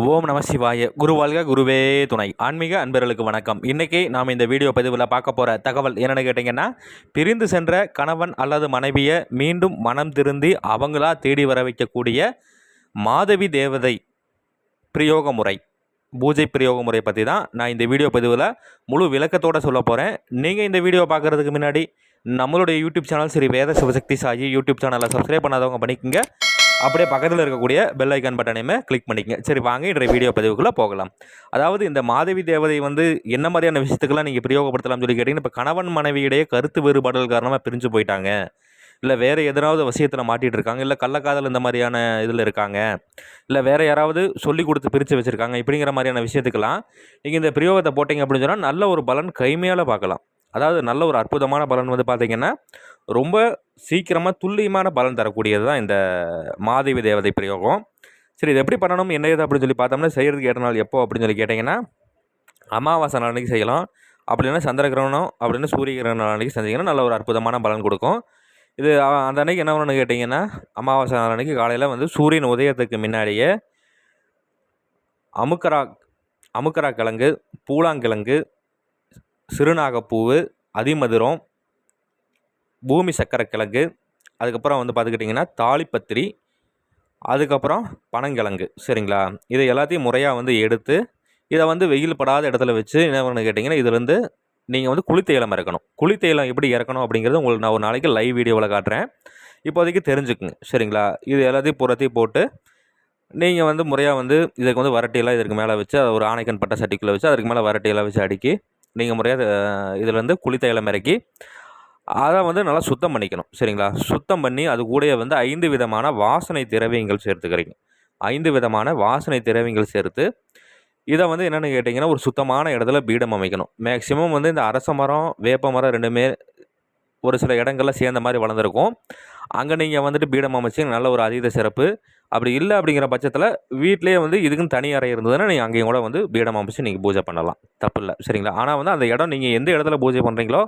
ஓம் நம சிவாய. குருவாழ்க குருவே துணை. ஆன்மீக அன்பர்களுக்கு வணக்கம். இன்றைக்கி நாம் இந்த வீடியோ பதிவில் பார்க்க போகிற தகவல் என்னென்னு கேட்டிங்கன்னா பிரிந்து சென்ற கணவன் அல்லது மனைவியை மீண்டும் மனம் திருந்தி அவங்களா தேடி வர வைக்கக்கூடிய மாதவி தேவதை பிரயோக முறை பூஜை பிரயோக முறை பற்றி தான் நான் இந்த வீடியோ பதிவில் முழு விளக்கத்தோடு சொல்ல போகிறேன் நீங்கள் இந்த வீடியோ பார்க்குறதுக்கு முன்னாடி நம்மளுடைய YouTube channel Shri Veda Sivasakthi Sai YouTube சேனலை சப்ஸ்கிரைப் பண்ணாதவங்க பண்ணிக்கோங்க. அப்படியே பக்கத்தில் இருக்கக்கூடிய பெல் ஐக்கான் பட்டனையுமே கிளிக் பண்ணிக்கங்க. சரி வாங்க இன்றைய வீடியோ பதிவுக்குள்ளே போகலாம். அதாவது இந்த மாதவி தேவதை வந்து என்ன மாதிரியான விஷயத்துக்கெல்லாம் நீங்கள் பிரயோகப்படுத்தலாம்னு சொல்லி கேட்டிங்கன்னா இப்போ கணவன் மனைவியிடையே கருத்து வேறுபாடுகள் காரணமாக பிரிஞ்சு போயிட்டாங்க. இல்லை வேறு எதனாவது விஷயத்தில் மாட்டிகிட்டு இருக்காங்க. இல்லை கள்ளக்காதல் இந்த மாதிரியான இதில் இருக்காங்க. இல்லை வேறு யாராவது சொல்லி கொடுத்து பிரித்து வச்சுருக்காங்க. இப்படிங்கிற மாதிரியான விஷயத்துக்கெல்லாம் நீங்கள் இந்த பிரயோகத்தை போட்டிங்க அப்படின்னு சொன்னால் நல்ல ஒரு பலன் கைமையால் பார்க்கலாம். அதாவது நல்ல ஒரு அற்புதமான பலன் வந்து பார்த்திங்கன்னா ரொம்ப சீக்கிரமாக துல்லியமான பலன் தரக்கூடியது தான் இந்த மாதவி தேவதை பிரயோகம். சரி இது எப்படி பண்ணணும்? என்ன ஏது அப்படின்னு சொல்லி பார்த்தோம்னா செய்கிறதுக்கு ஏற்ற நாள் எப்போ அப்படின்னு சொல்லி கேட்டிங்கன்னா அமாவாசை நாளைக்கு செய்யலாம். அப்படின்னா சந்திர கிரகணம் அப்படின்னு சூரிய கிரகணம் அன்றைக்கி செஞ்சிங்கன்னா நல்ல ஒரு அற்புதமான பலன் கொடுக்கும். இது அந்த அன்னைக்கு என்ன பண்ணணும்னு கேட்டிங்கன்னா அமாவாசை நாள் அன்றைக்கி காலையில் வந்து சூரியன் உதயத்துக்கு முன்னாடியே அமுக்கரா அமுக்கரா கிழங்கு பூலாங்கிழங்கு சிறுநாகப்பூவு அதிமதுரம் பூமி சக்கரை கிழங்கு அதுக்கப்புறம் வந்து பார்த்துக்கிட்டிங்கன்னா தாலிப்பத்திரி அதுக்கப்புறம் பனங்கிழங்கு. சரிங்களா? இதை எல்லாத்தையும் முறையாக வந்து எடுத்து இதை வந்து வெயில் படாத இடத்துல வச்சு என்ன பண்ணு கேட்டிங்கன்னா இதுலேருந்து நீங்கள் வந்து குளித்தைலம் இறக்கணும். குளித்தைலம் எப்படி இறக்கணும் அப்படிங்கிறது உங்களுக்கு நான் ஒரு நாளைக்கு லைவ் வீடியோவில் காட்டுறேன். இப்போதைக்கு தெரிஞ்சுக்குங்க. சரிங்களா? இது எல்லாத்தையும் புறத்தையும் போட்டு நீங்கள் வந்து முறையாக வந்து இதுக்கு வந்து வரட்டியெல்லாம் இதற்கு மேலே வச்சு அதை ஒரு ஆணைக்கன் பட்ட சட்டிக்குள்ளே வச்சு அதுக்கு மேலே வரட்டியெல்லாம் வச்சு அடுக்கி நீங்கள் முறையாக இதுலேருந்து குழி தைலம் இறக்கி அதை வந்து நல்லா சுத்தம் பண்ணிக்கணும். சரிங்களா? சுத்தம் பண்ணி அது கூடயே வந்து ஐந்து விதமான வாசனை திரவியங்கள் சேர்த்துக்கிறீங்க. ஐந்து விதமான வாசனை திரவியங்கள் சேர்த்து இதை வந்து என்னென்னு கேட்டிங்கன்னா ஒரு சுத்தமான இடத்துல பீடம் அமைக்கணும். மேக்ஸிமம் வந்து இந்த அரச மரம் வேப்ப மரம் ரெண்டுமே ஒரு சில இடங்களில் சேர்ந்த மாதிரி வளர்ந்துருக்கும். அங்கே நீங்கள் வந்துட்டு பீடம் அமைச்சு நல்ல ஒரு அதீத சிறப்பு. அப்படி இல்லை அப்படிங்கிற பட்சத்தில் வீட்டிலேயே வந்து இதுக்குன்னு தனி அறை இருந்ததுன்னா நீங்கள் அங்கேயும் கூட வந்து பீடம் அமைச்சு நீங்கள் பூஜை பண்ணலாம். தப்பு இல்லை. சரிங்களா? ஆனால் வந்து அந்த இடம் நீங்கள் எந்த இடத்துல பூஜை பண்ணுறீங்களோ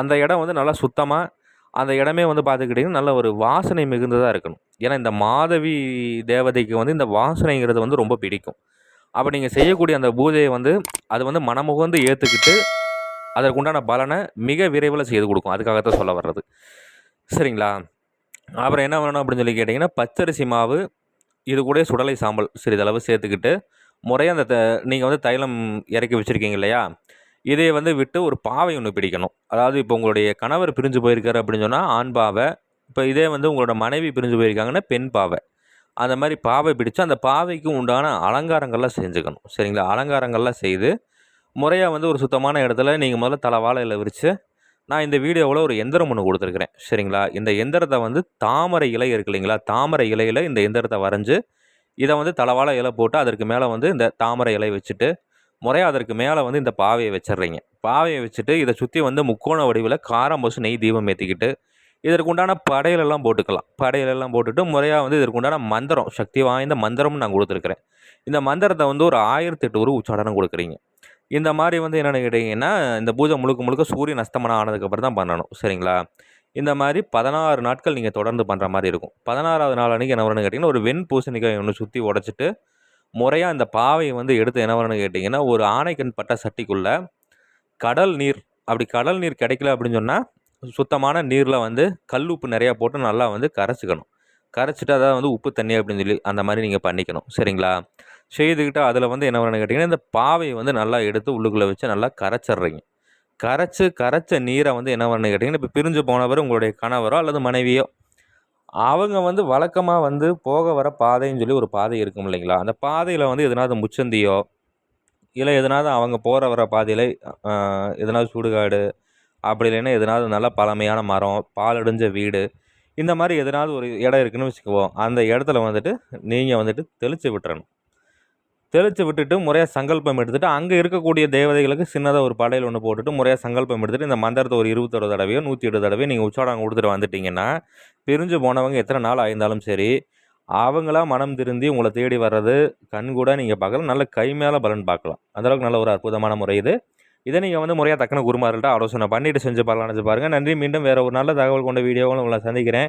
அந்த இடம் வந்து நல்லா சுத்தமாக அந்த இடமே வந்து பார்த்துக்கிட்டிங்கன்னா நல்ல ஒரு வாசனை மிகுந்ததாக இருக்கணும். ஏன்னா இந்த மாதவி தேவதைக்கு வந்து இந்த வாசனைங்கிறது வந்து ரொம்ப பிடிக்கும். அப்போ நீங்கள் செய்யக்கூடிய அந்த பூஜையை வந்து அது வந்து மனமுகந்து ஏற்றுக்கிட்டு அதற்குண்டான பலனை மிக விரைவில் செய்து கொடுக்கும். அதுக்காகத்தான் சொல்ல வர்றது. சரிங்களா? அப்புறம் என்ன பண்ணணும் அப்படின்னு சொல்லி கேட்டிங்கன்னா பச்சரிசி மாவு இது கூட சுடலை சாம்பல் சிறிதளவு சேர்த்துக்கிட்டு முறையாக அந்த த நீங்கள் வந்து தைலம் இறக்கி வச்சுருக்கீங்க இல்லையா? இதை வந்து விட்டு ஒரு பாவை ஒன்று பிடிக்கணும். அதாவது இப்போ உங்களுடைய கணவர் பிரிஞ்சு போயிருக்காரு அப்படின்னு சொன்னால் ஆண் பாவை. இப்போ இதே வந்து உங்களோட மனைவி பிரிஞ்சு போயிருக்காங்கன்னா பெண் பாவை. அந்த மாதிரி பாவை பிடிச்சு அந்த பாவைக்கு உண்டான அலங்காரங்கள்லாம் செஞ்சுக்கணும். சரிங்களா? அலங்காரங்கள்லாம் செய்து முறையாக வந்து ஒரு சுத்தமான இடத்துல நீங்கள் முதல்ல தலை வாழையில் விரித்து நான் இந்த வீடியோவில் ஒரு எந்திரம் ஒன்று கொடுத்துருக்குறேன். சரிங்களா? இந்த எந்திரத்தை வந்து தாமரை இலை இருக்கு இல்லைங்களா? தாமரை இலையில் இந்த எந்திரத்தை வரைஞ்சி இதை வந்து தலைவாழை இலை போட்டு அதற்கு மேலே வந்து இந்த தாமரை இலை வச்சுட்டு முறையாக அதற்கு மேலே வந்து இந்த பாவையை வச்சிடுறீங்க. பாவையை வச்சுட்டு இதை சுற்றி வந்து முக்கோண வடிவில் காரம் பசு நெய் தீபம் ஏற்றிக்கிட்டு இதற்கு உண்டான படையிலெல்லாம் போட்டுக்கலாம். படையிலெல்லாம் போட்டுட்டு முறையாக வந்து இதற்கு உண்டான மந்திரம் சக்தி வாய்ந்த மந்திரம்னு நான் கொடுத்துருக்குறேன். இந்த மந்திரத்தை வந்து ஒரு ஆயிரத்தி எட்டு ஒரு உச்சாடனம் கொடுக்குறீங்க. இந்த மாதிரி வந்து என்னென்னு கேட்டிங்கன்னா இந்த பூஜை முழுக்க முழுக்க சூரியன் அஸ்தமனம் ஆனதுக்கப்புறம் தான் பண்ணணும். சரிங்களா? இந்த மாதிரி பதினாறு நாட்கள் நீங்கள் தொடர்ந்து பண்ணுற மாதிரி இருக்கும். பதினாறாவது நாள் அன்றைக்கி என்ன வரணும்னு கேட்டிங்கன்னா ஒரு வெண் பூசணிக்காய் ஒன்று சுற்றி உடச்சிட்டு முறையாக இந்த பாவையை வந்து எடுத்து என்ன வரணும்னு கேட்டிங்கன்னா ஒரு ஆணைக்கண் பட்ட சட்டிக்குள்ளே கடல் நீர் அப்படி கடல் நீர் கிடைக்கல அப்படின்னு சொன்னால் சுத்தமான நீரில் வந்து கல் உப்பு நிறையா போட்டு நல்லா வந்து கரைச்சிக்கணும். கரைச்சிட்டு அதாவது வந்து உப்பு தண்ணி அப்படின்னு சொல்லி அந்த மாதிரி நீங்கள் பண்ணிக்கணும். சரிங்களா? செய்துக்கிட்டு அதில் வந்து என்ன பண்ணு கேட்டிங்கன்னா இந்த பாவையை வந்து நல்லா எடுத்து உள்ளுக்குள்ளே வச்சு நல்லா கரைச்சிட்றீங்க. கரைச்சி கரைச்ச நீரை வந்து என்ன பண்ணு கேட்டிங்கன்னா இப்போ பிரிஞ்சு போனவர் உங்களுடைய கணவரோ அல்லது மனைவியோ அவங்க வந்து வழக்கமாக வந்து போக வர பாதைன்னு சொல்லி ஒரு பாதை இருக்கும் இல்லைங்களா? அந்த பாதையில் வந்து எதனாவது முச்சந்தியோ இல்லை எதனாவது அவங்க போகிற வர பாதையில் எதனாவது சுடுகாடு அப்படி இல்லைன்னா எதனாவது நல்ல பழமையான மரம் பாலடைஞ்ச வீடு இந்த மாதிரி எதனாவது ஒரு இடம் இருக்குன்னு வச்சுக்குவோம். அந்த இடத்துல வந்துட்டு நீங்கள் வந்துட்டு தெளித்து விட்டுறணும். தெளித்து விட்டுட்டு முறையாக சங்கல்பம் எடுத்துகிட்டு அங்கே இருக்கக்கூடிய தேவதைகளுக்கு சின்னதாக ஒரு படையில் ஒன்று போட்டுட்டு முறையாக சங்கல்பம் எடுத்துகிட்டு இந்த மந்திரத்தை ஒரு இருபத்தொரு தடவையோ நூற்றி எட்டு தடவையோ நீங்கள் உச்சாடம் கொடுத்துட்டு வந்துட்டீங்கன்னா பிரிஞ்சு போனவங்க எத்தனை நாள் ஆயிருந்தாலும் சரி அவங்களா மனம் திருந்தி உங்களை தேடி வர்றது கண் கூட நீங்கள் பார்க்கலாம் நல்ல கை மேலே பலன் பார்க்கலாம். அந்தளவுக்கு நல்ல ஒரு அற்புதமான முறை இது. இதை நீங்கள் வந்து முறையாக தக்கன குருமார்கள்ட்ட ஆலோசனை பண்ணிவிட்டு செஞ்சு பார்க்கலாம்னு பாருங்கள் நன்றி. மீண்டும் வேறு ஒரு நல்ல தகவல் கொண்ட வீடியோவில் உங்களை சந்திக்கிறேன்.